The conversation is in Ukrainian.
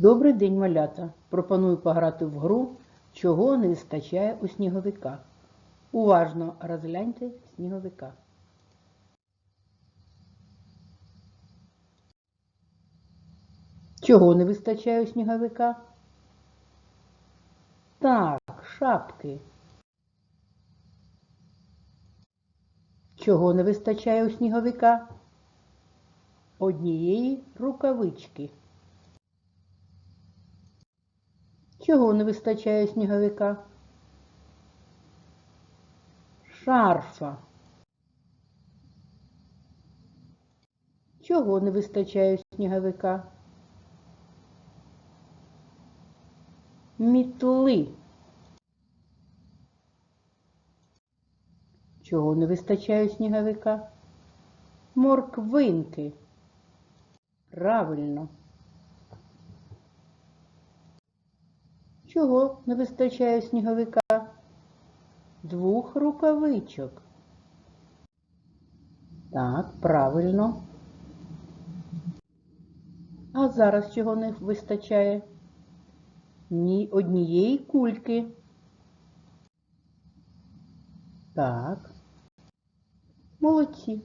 Добрий день, малята! Пропоную пограти в гру, чого не вистачає у сніговика. Уважно розгляньте сніговика. Чого не вистачає у сніговика? Так, шапки. Чого не вистачає у сніговика? Однієї рукавички. Чого не вистачає сніговика? Шарфа. Чого не вистачає сніговика? Мітли. Чого не вистачає сніговика? Морквинки. Правильно. Чого не вистачає сніговика? Двох рукавичок. Так, правильно. А зараз чого не вистачає? Ні однієї кульки. Так. Молодці.